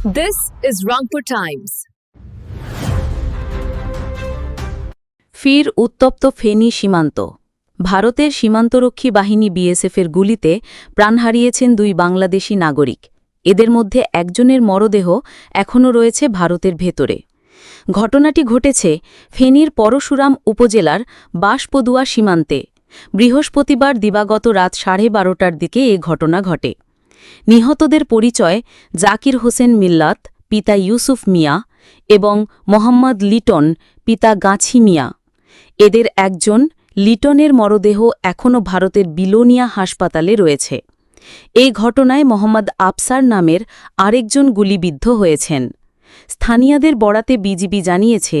This is Rangpur Times. ফির উত্তপ্ত ফেনী সীমান্ত। ভারতের সীমান্তরক্ষী বাহিনী বিএসএফের গুলিতে প্রাণ হারিয়েছেন দুই বাংলাদেশি নাগরিক। এদের মধ্যে একজনের মরদেহ এখনও রয়েছে ভারতের ভেতরে। ঘটনাটি ঘটেছে ফেনীর পরশুরাম উপজেলার বাঁশপদুয়া সীমান্তে। বৃহস্পতিবার দিবাগত রাত সাড়ে বারোটার দিকে এ ঘটনা ঘটে। নিহতদের পরিচয় জাকির হোসেন মিল্লাত, পিতা ইউসুফ মিয়া এবং মোহাম্মদ লিটন, পিতা গাছি মিয়া। এদের একজন লিটনের মরদেহ এখনও ভারতের বিলোনিয়া হাসপাতালে রয়েছে। এই ঘটনায় মোহাম্মদ আফসার নামের আরেকজন গুলিবিদ্ধ হয়েছেন। স্থানীয়দের বরাতে বিজিবি জানিয়েছে,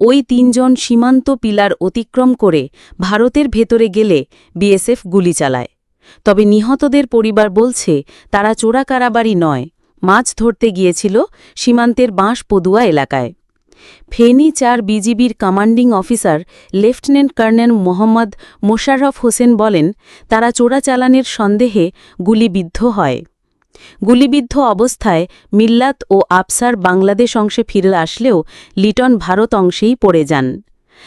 ওই তিনজন সীমান্ত পিলার অতিক্রম করে ভারতের ভেতরে গেলে বিএসএফ গুলি চালায়। তবে নিহতদের পরিবার বলছে, তারা চোরা কারাবারি নয়, মাছ ধরতে গিয়েছিল সীমান্তের বাঁশ পদুয়া এলাকায়। ফেনী চার বিজিবির commanding officer lieutenant colonel Mohammad Mosharraf Hossain বলেন, তারা চোরাচালানের সন্দেহে গুলিবিদ্ধ হয়। গুলিবিদ্ধ অবস্থায় মিল্লাত ও আফসার বাংলাদেশ অংশে ফিরে আসলেও লিটন ভারত অংশেই পড়ে যান।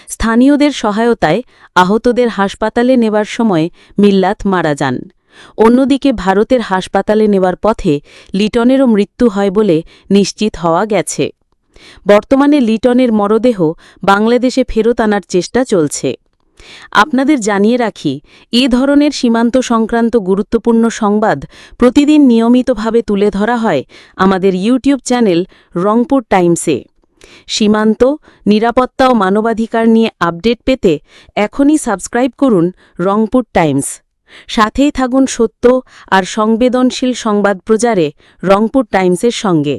স্থানীয়দের সহায়তায় আহতদের হাসপাতালে নেবার সময় মিল্লাত মারা যান। অন্যদিকে ভারতের হাসপাতালে নেওয়ার পথে লিটনেরও মৃত্যু হয় বলে নিশ্চিত হওয়া গেছে। বর্তমানে লিটনের মরদেহ বাংলাদেশে ফেরত আনার চেষ্টা চলছে। আপনাদের জানিয়ে রাখি, এ ধরনের সীমান্ত সংক্রান্ত গুরুত্বপূর্ণ সংবাদ প্রতিদিন নিয়মিতভাবে তুলে ধরা হয় আমাদের ইউটিউব চ্যানেল রংপুর টাইমসে। সীমান্ত, নিরাপত্তা ও মানবাধিকার নিয়ে আপডেট পেতে এখনই সাবস্ক্রাইব করুন রংপুর টাইমস সাথেই থাকুন সত্য আর সংবেদনশীল সংবাদ প্রচারে রংপুর টাইমসের সঙ্গে.